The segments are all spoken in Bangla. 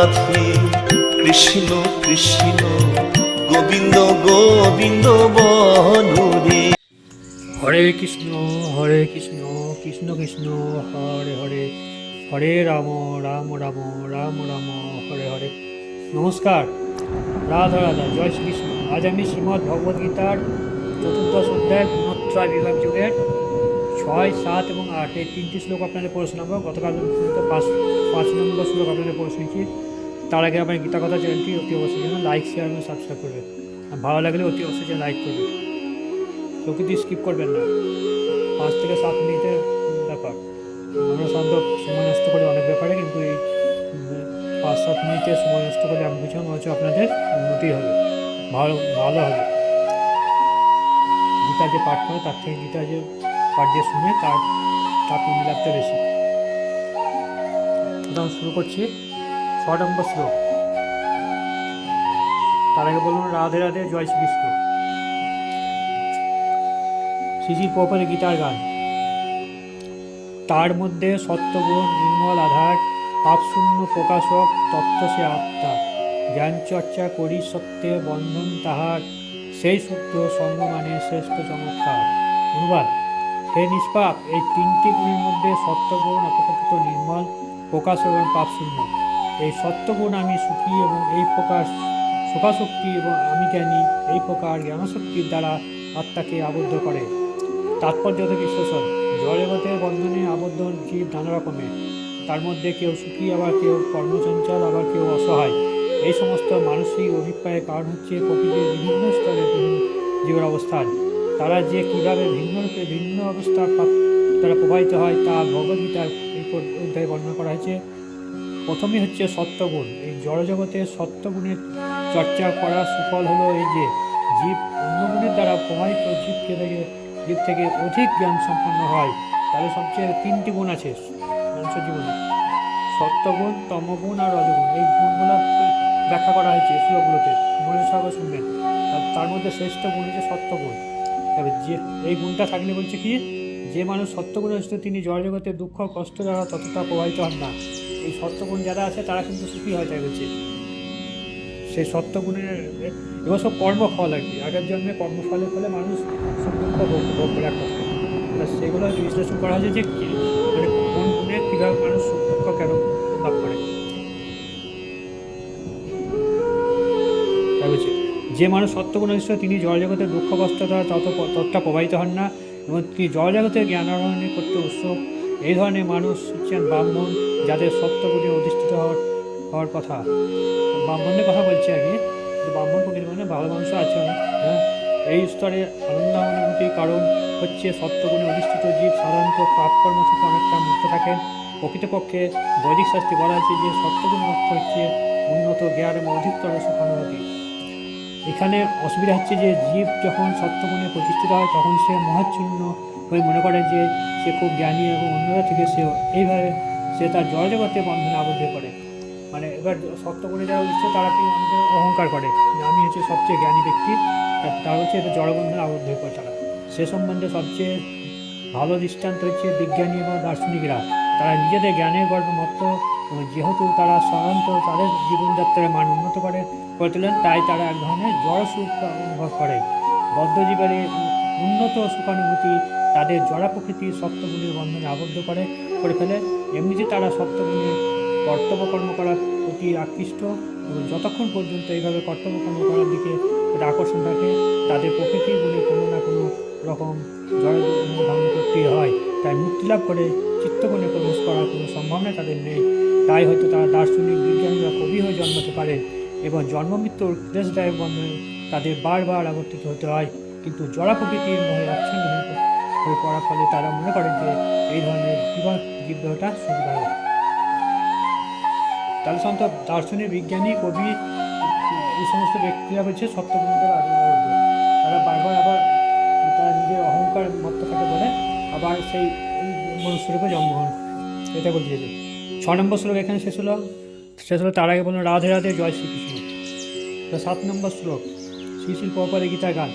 রাধে কৃষ্ণ কৃষ্ণ, গোবিন্দ গোবিন্দ বলরে হরে কৃষ্ণ হরে কৃষ্ণ কৃষ্ণ কৃষ্ণ, হরে হরে। হরে রাম রাম রাম রাম রাম, হরে হরে। নমস্কার। রাধা রাধা, জয় শ্রীকৃষ্ণ। আজ আমি শ্রীমদ্ ভগবদ্গীতার চতুর্দশ অধ্যায় গুণত্রয় বিভাগ যুগের ছয়, সাত এবং আট। এই তিনটি শ্লোক আপনাদের পড়ে শোনাবো। গতকাল পাঁচ পাঁচ নম্বর শ্লোক আপনাদের পড়ে শুনেছি। তার আগে আপনার গীতা কথা চ্যানেলটি অতি অবশ্যই যেন লাইক শেয়ার এবং সাবস্ক্রাইব করবে আর ভালো লাগলে অতি অবশ্যই যেন লাইক করবে প্রকৃতি স্কিপ করবেন না। পাঁচ থেকে সাত মিনিটের ব্যাপার। আমরা সাধারণত সময় নষ্ট করি অনেক ব্যাপারে কিন্তু এই পাঁচ সাত মিনিটের সময় নষ্ট করে আমি বুঝলাম হচ্ছে আপনাদের উন্নতি হবে। ভালো ভালো হবে। গীতা যে পাঠ করে, তার থেকে গীতা যে পাঠ যে শুনে তার তার পুণ্য বেশি। প্রথম শুরু করছি। ছ নম্বর শ্লোক। তার আগে বলুন, রাধে রাধে, জয় শ্রীকৃষ্ণ। শিশির পপের গীতার গান। তার মধ্যে সত্যগুণ, নির্মল আধার, পাপশূন্য প্রকাশক, তত্ত্ব সে আত্মা। জ্ঞান চর্চা করি সত্যে, বন্ধন তাহার। সেই শুদ্ধ সঙ্গমানে শ্রেষ্ঠ চমৎকার। অনুবাদ, হে নিষ্পাপ, এই তিনটি গুণের মধ্যে সত্যগুণ অপকৃত নির্মল, প্রকাশ এবং পাপশূন্য। এই সত্যগুণ আমি সুখী এবং এই প্রকাশ শোকাশক্তি এবং আমি জ্ঞানী, এই প্রকার জ্ঞানশক্তির দ্বারা আত্মাকে আবদ্ধ করে। তাৎপর্য থেকে বিশ্লেষণ জড়জগতের বন্ধনে আবদ্ধ জীব নানা রকমের তার মধ্যে কেউ সুখী, আবার কেউ কর্মচঞ্চল, আবার কেউ অসহায়। এই সমস্ত মানসিক অভিপ্রায়ের কারণ হচ্ছে প্রকৃতির বিভিন্ন স্তরে বিভিন্ন জীবের অবস্থান। তারা যে কীভাবে ভিন্ন রূপে ভিন্ন অবস্থা তারা প্রবাহিত হয়, তা ভগবদ্গীতার অধ্যায়ে বর্ণনা করা হয়েছে। প্রথমে হচ্ছে সত্যগুণ। এই জড়জগতের সত্যগুণের চর্চা করার সুফল হলো এই যে জীব অন্য গুণের দ্বারা প্রবাহিত জীবকে থেকে, জীব থেকে অধিক জ্ঞান সম্পন্ন হয়। তাহলে সবচেয়ে তিনটি গুণ আছে মানুষের জীবনে সত্যগুণ, তমগুণ আর রজগুণ এই গুণগুলো ব্যাখ্যা করা হয়েছে শ্লোকগুলোতে। মনে সহকারে শুনবেন। তার মধ্যে শ্রেষ্ঠ গুণ হচ্ছে সত্যগুণ। তবে যে, এই গুণটা থাকলে বলছে কি? যে মানুষ সত্যগুণ আসছে তিনি জড়জগতের দুঃখ, কষ্ট দ্বারা ততটা প্রভাবিত হন না। এই সত্যগুণ যারা আছে, তারা কিন্তু সুখী হয় বলছে সেই সত্যগুণের, এবার সব কর্মফল আর কি। আগের জন্মে কর্মফলের ফলে মানুষ সুখ দুঃখ ভোগ ভোগ করে। এক সেগুলো বিশ্লেষণ করা হয়েছে যে মানে কোন গুণে কীভাবে মানুষ সুখ দুঃখ কেন লাভ করে। যে মানুষ সত্যগুণ ঈশ্বর তিনি জড়জগতের দুঃখ, কষ্ট দ্বারা তত ততটা প্রবাহিত হন না। এবং তিনি জড়জগতের জ্ঞান আহরণ করতে উৎসুক। এই ধরনের মানুষ হচ্ছেন ব্রাহ্মণ। যাদের সত্যগুণে অধিষ্ঠিত হওয়ার হওয়ার কথা। ব্রাহ্মণের কথা বলছি কিন্তু ব্রাহ্মণ প্রকৃতি মানে ভালো মানুষও আছে হ্যাঁ? এই স্তরে আনন্দ অনুভূতির কারণ হচ্ছে সত্যগুণে অধিষ্ঠিত জীব সাধারণত পাপকর্ম থেকে অনেকটা মুক্ত থাকেন। প্রকৃতপক্ষে বৈদিক শাস্তি বলা আছে যে সত্যগুণ অর্থ হচ্ছে উন্নত জ্ঞান এবং অধিকতর সুখানুভূতি। এখানে অসুবিধা হচ্ছে যে জীব যখন সত্যগুণে প্রতিষ্ঠিত হয়, তখন সে মহাচ্ছন্ন হয়ে মনে করে যে সে খুব জ্ঞানী এবং অন্যরা থেকে সে এইভাবে সে তার জড়জগতে বন্ধনে আবদ্ধ করে। মানে এবার সত্যগুণে যারা উঠছে তারা কি অহংকার করে? যে আমি হচ্ছে সবচেয়ে জ্ঞানী ব্যক্তি তারা হচ্ছে এটা জড়বন্ধনে আবদ্ধ হয়ে পড়ে তারা। সে সম্বন্ধে সবচেয়ে ভালো দৃষ্টান্ত হচ্ছে বিজ্ঞানী এবং দার্শনিকরা। তারা নিজেদের জ্ঞানের গর্ব মতো এবং যেহেতু তারা সাধারণত তাদের জীবনযাত্রার মান উন্নত করে করে তোলেন, তাই তারা এক ধরনের জড় সুখ অনুভব করে। বদ্ধজীবের উন্নত সুখানুভূতি, তাদের জড়া প্রকৃতির সপ্তগুণের বন্ধনে আবদ্ধ করে। করে ফেলে। এমনিতে তারা সপ্তগুণের কর্তব্য কর্ম করার প্রতি আকৃষ্ট এবং যতক্ষণ পর্যন্ত এইভাবে কর্তব্য কর্ম করার দিকে একটা আকর্ষণ থাকে, তাদের প্রকৃতির গুণে কোনো না কোনো রকম জড় ধারণ করতে হয়। তাই মুক্তি লাভ করে চিত্তগুণে প্রবেশ করার কোনো সম্ভাবনা তাদের নেই। তাই হয়তো তারা দার্শনিক বিজ্ঞানী বা কবি হয়ে জন্মাতে পারে এবং জন্ম মৃত্যুর ক্লেশদায়ক বন্ধনে তাদের বারবার আবর্তিত হতে হয়। কিন্তু জড়া প্রকৃতির মোহে আচ্ছন্ন হয়ে পড়ার ফলে তারা মনে করেন যে এই ধরনের জীবন জীবদেহটা সুবিধা হবে তাহলে সন্ত দার্শনিক, বিজ্ঞানী, কবি, এই সমস্ত ব্যক্তিরা হচ্ছে সত্যগুণটার আবির্ভাব। তারা বারবার আবার তারা নিজের অহংকার মত্তটাকে বলে, আবার সেই মনুষ্যরূপে জন্মগ্রহণ। এটা বলতে চাইছে ছ নম্বর শ্লোক এখানে শেষ হলো। শেষ হলো, তার আগে বলুন রাধে রাধে, জয় শ্রীকৃষ্ণ। সাত নম্বর শ্লোক। শ্রী পদে গীতা গান।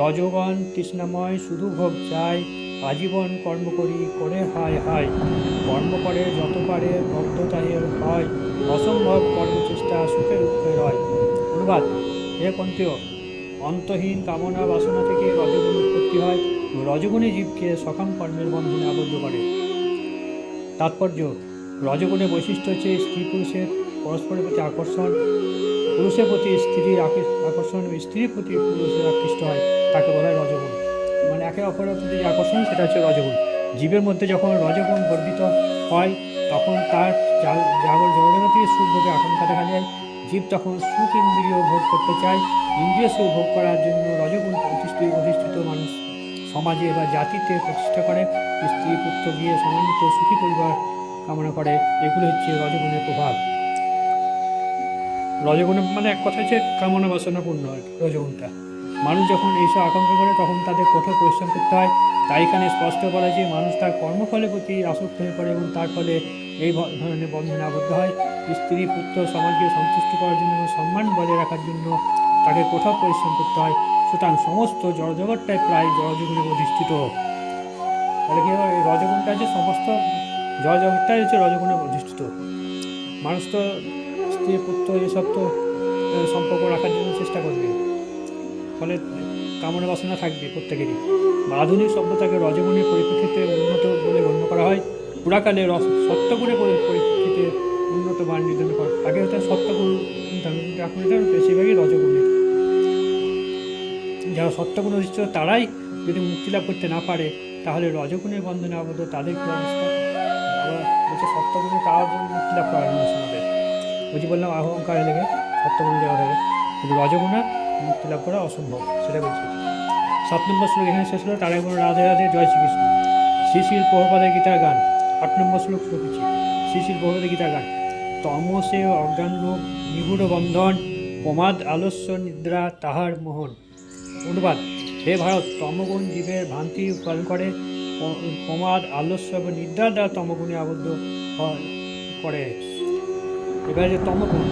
রজগণ তৃষ্ণাময়, শুধু ভোগ চাই আজীবন কর্ম করি, করে হায় হায়। কর্ম করে, যত পারে ভক্ততাহের হয়। অসম্ভব কর্মচেষ্টা সুখে দুঃখে হয় অনুবাদ, হে কন্তেয় অন্তহীন কামনা বাসনা থেকে রজগুণ উৎপত্তি হয়। রজগুণী জীবকে সকাম কর্মের বন্ধনে আবদ্ধ করে। তাৎপর্য রজগুণের বৈশিষ্ট্য হচ্ছে স্ত্রী পুরুষের পরস্পরের প্রতি আকর্ষণ। পুরুষের প্রতি স্ত্রীর আকি- আকর্ষণ স্ত্রীর প্রতি পুরুষের আকৃষ্ট হয়। তাকে বলা হয় রজগুণ। একে অপরের প্রতি যে আকর্ষণ সেটা হচ্ছে রজগুণ। জীবের মধ্যে যখন রজগুণ বর্ধিত হয় তখন তার জাগর সুখ ভোগে আকাঙ্ক্ষা দেখা যায়। জীব তখন সুখ ইন্দ্রিয় ভোগ করতে চায়। ইন্দ্রিয় সুখ ভোগ করার জন্য রজগুণ প্রতিষ্ঠিত অধিষ্ঠিত মানুষ সমাজে বা জাতিতে প্রতিষ্ঠা করে। স্ত্রী পুত্র গিয়ে সমন্বিত সুখী পরিবার কামনা করে। এগুলো হচ্ছে রজগুণের প্রভাব। রজগুণের মানে এক কথা হচ্ছে কামনা বাসনাপূর্ণ আর কি, রজগুণটা। মানুষ যখন এইসব আকাঙ্ক্ষা করে, তখন তাদের কঠোর পরিশ্রম করতে হয়। তাই এখানে স্পষ্ট বলা যে মানুষ তার কর্মফলের প্রতি আসক্ত হয়ে পড়ে এবং তার ফলে এই ধরনের বন্ধনে আবদ্ধ হয়। স্ত্রী, পুত্র, সমাজকে সন্তুষ্ট করার জন্য এবং সম্মান বজায় রাখার জন্য তাকে কঠোর পরিশ্রম করতে হয়। সুতরাং সমস্ত জড়জগৎটাই প্রায় জড়জগুণে অধিষ্ঠিত। তাহলে কি এই রজগুণটা হচ্ছে সমস্ত জড়জগৎটাই হচ্ছে রজগুণে অধিষ্ঠিত। মানুষ তো স্ত্রী, পুত্র, এসব তো সম্পর্ক রাখার জন্য চেষ্টা করবে। ফলে কামনা বাসনা থাকবে প্রত্যেকেরই। আধুনিক সভ্যতাকে রজগুণের পরিপ্রেক্ষিতে উন্নত বলে গণ্য করা হয়। পুরাকালে রস সত্যগুণের পরি- পরিপ্রেক্ষিতে উন্নত মান নির্ধারণ করা আগে হতো সত্যগুণ এখন বেশিরভাগই রজগুণের। যারা সত্যগুণ অধিষ্ঠিত তারাই যদি মুক্তি লাভ করতে না পারে, তাহলে রজগুণের বন্ধনে আবদ্ধ তাদের কী অবস্থা বলছে যদি মুক্তি লাভ করার জন্য বুঝি বললাম অহংকারে লেগে সত্যগুণ দেওয়া থাকে কিন্তু রজগুণে মুক্তি লাভ করা অসম্ভব সেটা বলছি। সাত নম্বর শ্লোক এখানে শেষ হলো তার একবার রাধে রাধে, জয় শ্রীকৃষ্ণ। শ্রীশিল প্রভুপাদের গীতার গান, আট নম্বর শ্লোক শুরু করছি শ্রীশিল প্রভুপাদের গীতার গান, তমসে অজ্ঞান নিগুড় বন্ধন, প্রমাদ আলস্য নিদ্রা তাহার মোহন। অনুবাদ, হে ভারত, তমগুণ জীবের ভ্রান্তি পালন করে প্রমাদ আলস্য এবং নিদ্রা দ্বারা তমগুণে আবদ্ধ করে। এবারে যে তমগুণ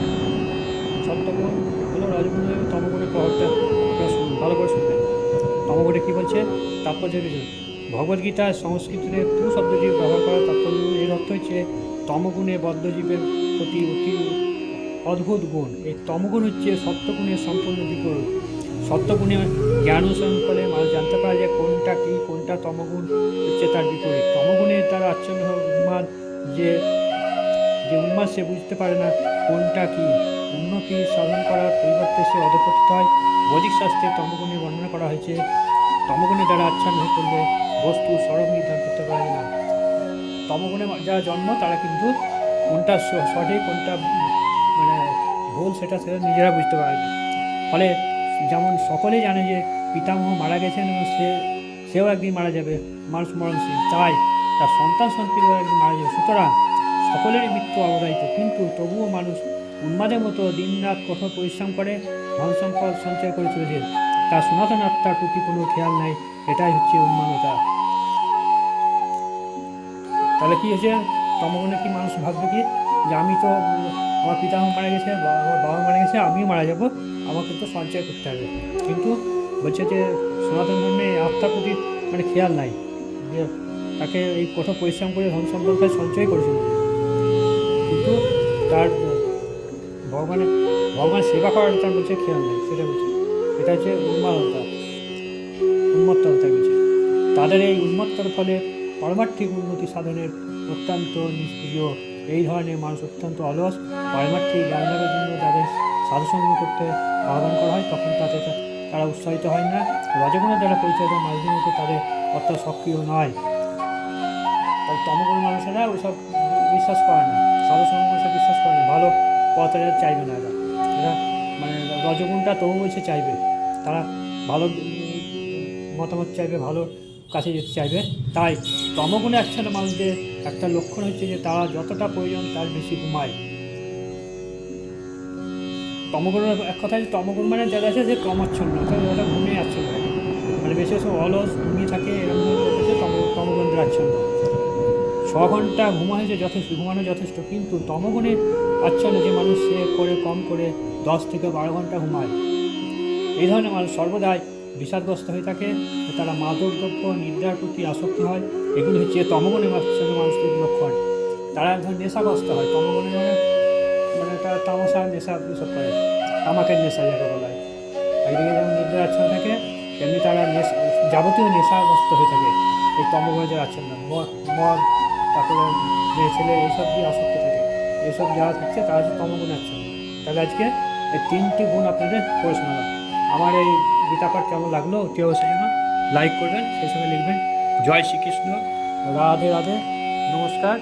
সত্যগুণ হলো রজগুণের তমগুণের প্রভাবটা ভালো করে শুনবেন তমগুণে কী বলছে? তাৎপর্য কিছু ভগবদ্গীতা সংস্কৃতিতে তু শব্দটি ব্যবহার করার তাৎপর্য এর অর্থ হচ্ছে তমগুণে বদ্ধজীবের প্রতি অতি অদ্ভুত গুণ। এই তমগুণ হচ্ছে সত্যগুণের সম্পূর্ণ বিপরীত। সত্যগুণে জ্ঞান অনুসরণ করে মানুষ জানতে পারে যে কোনটা কী, কোনটা তমগুণ হচ্ছে তার বিপরীত। তমগুণে তার আচ্ছন্ন উন্মাদ যে যে উন্মাদ সে বুঝতে পারে না কোনটা কি। উন্নতি সাধন করার পরিবর্তে সে অধপতিত হয় বৈদিক শাস্ত্রে তমগুণে বর্ণনা করা হয়েছে। তমগুণে দ্বারা আচ্ছন্ন হয়ে পড়লে বস্তু সড়ক নির্ধারণ করতে পারে না। তমগুণে যারা জন্ম, তারা কিন্তু কোনটা সঠিক, কোনটা মানে ভুল, সেটা সেটা নিজেরা বুঝতে পারে না। ফলে যেমন সকলেই জানে যে পিতামহ মারা গেছেন এবং সে, সেও একদিন মারা যাবে মানুষ মরণশীল তাই তার সন্তান সন্তানও একদিন মারা যাবে। সুতরাং সকলেরই মৃত্যু অবধারিত। কিন্তু তবুও মানুষ উন্মাদের মতো দিনরাত কঠোর পরিশ্রম করে ধন সম্পদ সঞ্চয় করে চলেছে। তার সনাতন আত্মার প্রতি কোনো খেয়াল নাই, এটাই হচ্ছে উন্মাদতা। তাহলে কি হয়েছে? তমগুণে কি মানুষ ভাববে কি? যে আমি তো আমার পিতামহ মারা গেছে, বা আমার বাবা মারা গেছে, আমিও মারা যাব, আমাকে তো সঞ্চয় করতে হবে। কিন্তু বলছে যে সনাতন ধর্মে আত্মার প্রতি মানে খেয়াল নাই, যে তাকে এই কঠোর পরিশ্রম করে ধন সম্পদকে সঞ্চয় করেছিল। কিন্তু তার ভগবানের ভগবান সেবা করার তার বলছে খেয়াল নেই সেটা বলছে এটা হচ্ছে উন্মাদতা উন্মত্ততা বলছে। তাদের এই উন্মত্তর ফলে পারমার্থিক উন্নতি সাধনের অত্যন্ত নিষ্ক্রিয়, এই ধরনের মানুষ অত্যন্ত অলস। পারমার্থিক জ্ঞান লাভের জন্য তাদের সাধুসঙ্গ করতে আহ্বান করা হয়, তখন তাতে তারা উৎসাহিত হয় না। রজগুণের দ্বারা পরিচালিত মানুষদের মতো তাদের অত সক্রিয় নয়। তাই তমগুণ মানুষেরা ওইসব বিশ্বাস করে না, সাধুসঙ্গ বিশ্বাস করে না। ভালো এরা চাইবে না এরা। এরা মানে রজগুণটা তবু বলছে চাইবে। তারা ভালো মতামত চাইবে, ভালো কাছে যেতে চাইবে। তাই তমগুণে একসাথে মানুষদের একটা লক্ষণ হচ্ছে যে তারা যতটা প্রয়োজন তার বেশি ঘুমায়। তমগুণ এক কথা তমগুণ মানে যারা আছে যে ক্রমাচ্ছন্ন, অর্থাৎ ওরা ঘুমিয়ে আচ্ছন্ন মানে বেশি অলস ঘুমিয়ে থাকে, এরকম হচ্ছে আচ্ছন্ন। ছ ঘণ্টা ঘুমা হয়েছে যথেষ্ট, ঘুমানো যথেষ্ট, কিন্তু তমগুণে আচ্ছন্ন যে মানুষ সে করে, কম করে দশ থেকে বারো ঘণ্টা ঘুমায়। এই ধরনের মানুষ সর্বদাই বিষাদগ্রস্ত হয়ে থাকে তারা মাদক দ্রব্য নিদ্রার প্রতি আসক্তি হয়। এগুলো হচ্ছে তমগুণে আচ্ছন্ন মানুষদের লক্ষণ। তারা একজন নেশাগ্রস্ত হয়। তমগুণে মানে মানে তারা তামাশা নেশা এসব করে। তামাকের নেশা যাকে বলা হয়। একদিকে যেমন নিদ্রা আচ্ছন্ন থাকে, তেমনি তারা নেশা, যাবতীয় নেশাগ্রস্ত হয়ে থাকে। এই তমগুণে যারা আচ্ছন্ন। মদ মদ তারপরে মেয়ে ছেলে, এইসব দিয়ে আসক্ত থাকে। এইসব যারা থাকছে, তারা হচ্ছে তমগুণ আছে। তাহলে আজকে এই তিনটি গুণ আপনাদের করে শোনালাম। আমার এই গীতা পাঠ কেমন লাগল সেই জন্য লাইক করবেন, সেই সঙ্গে লিখবেন, জয় শ্রীকৃষ্ণ, রাধে রাধে, নমস্কার।